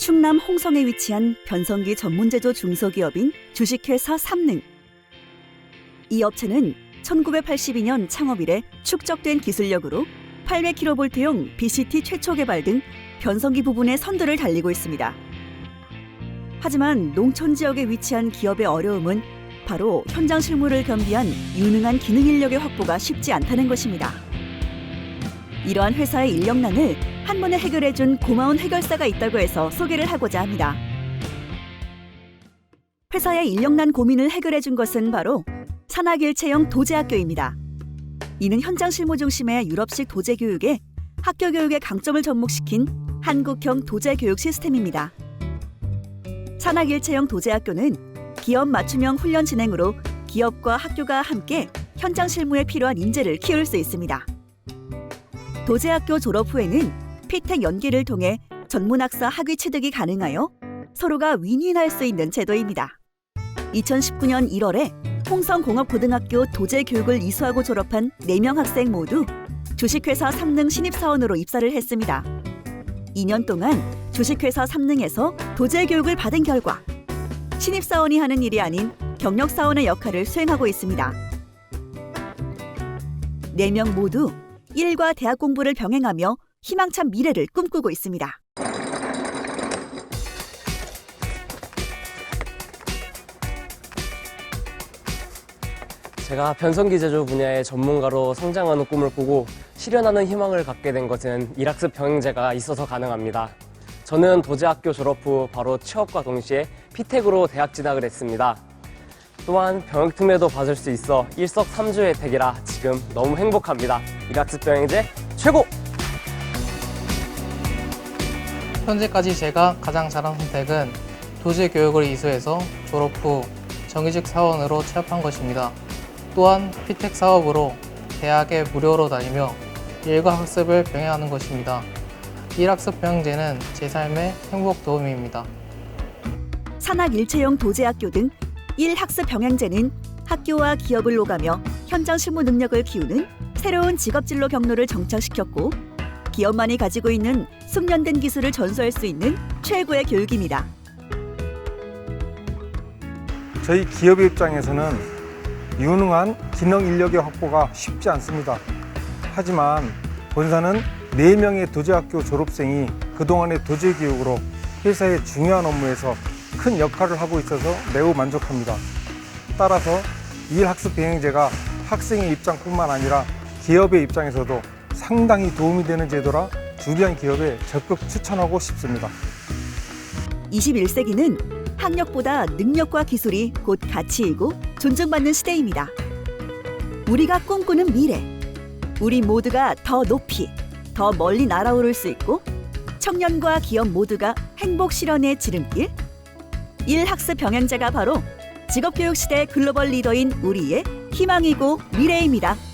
충남 홍성에 위치한 변성기 전문제조 중소기업인 주식회사 삼능. 이 업체는 1982년 창업 이래 축적된 기술력으로 800kV용 BCT 최초 개발 등 변성기 부분의 선두를 달리고 있습니다. 하지만 농촌 지역에 위치한 기업의 어려움은 바로 현장 실무를 겸비한 유능한 기능 인력의 확보가 쉽지 않다는 것입니다. 이러한 회사의 인력난을 한 번에 해결해준 고마운 해결사가 있다고 해서 소개를 하고자 합니다. 회사의 인력난 고민을 해결해준 것은 바로 산학일체형 도제학교입니다. 이는 현장 실무 중심의 유럽식 도제 교육에 학교 교육의 강점을 접목시킨 한국형 도제 교육 시스템입니다. 산학일체형 도제학교는 기업 맞춤형 훈련 진행으로 기업과 학교가 함께 현장 실무에 필요한 인재를 키울 수 있습니다. 도제학교 졸업 후에는 피택 연계를 통해 전문학사 학위 취득이 가능하여 서로가 윈윈할 수 있는 제도입니다. 2019년 1월에 홍성공업고등학교 도제교육을 이수하고 졸업한 4명 학생 모두 주식회사 삼능 신입사원으로 입사를 했습니다. 2년 동안 주식회사 삼능에서 도제교육을 받은 결과 신입사원이 하는 일이 아닌 경력사원의 역할을 수행하고 있습니다. 4명 모두 일과 대학 공부를 병행하며 희망찬 미래를 꿈꾸고 있습니다. 제가 변성기 제조 분야의 전문가로 성장하는 꿈을 꾸고 실현하는 희망을 갖게 된 것은 일학습 병행제가 있어서 가능합니다. 저는 도제학교 졸업 후 바로 취업과 동시에 피택으로 대학 진학을 했습니다. 또한 병역 특례도 받을 수 있어 일석삼조 혜택이라 지금 너무 행복합니다. 일학습 병행제 최고! 현재까지 제가 가장 잘한 선택은 도제 교육을 이수해서 졸업 후 정규직 사원으로 취업한 것입니다. 또한 피텍 사업으로 대학에 무료로 다니며 일과 학습을 병행하는 것입니다. 일학습 병행제는 제 삶의 행복 도움입니다. 산학 일체형 도제학교 등 1학습 병행제는 학교와 기업을 오가며 현장 실무 능력을 키우는 새로운 직업진로 경로를 정착시켰고 기업만이 가지고 있는 숙련된 기술을 전수할 수 있는 최고의 교육입니다. 저희 기업의 입장에서는 유능한 기능 인력의 확보가 쉽지 않습니다. 하지만 본사는 4명의 도제학교 졸업생이 그동안의 도제 교육으로 회사의 중요한 업무에서 큰 역할을 하고 있어서 매우 만족합니다. 따라서 일학습 병행제가 학생의 입장뿐만 아니라 기업의 입장에서도 상당히 도움이 되는 제도라 주변 기업에 적극 추천하고 싶습니다. 21세기는 학력보다 능력과 기술이 곧 가치이고 존중받는 시대입니다. 우리가 꿈꾸는 미래, 우리 모두가 더 높이, 더 멀리 날아오를 수 있고 청년과 기업 모두가 행복 실현의 지름길, 일학습 병행제가 바로 직업교육 시대 글로벌 리더인 우리의 희망이고 미래입니다.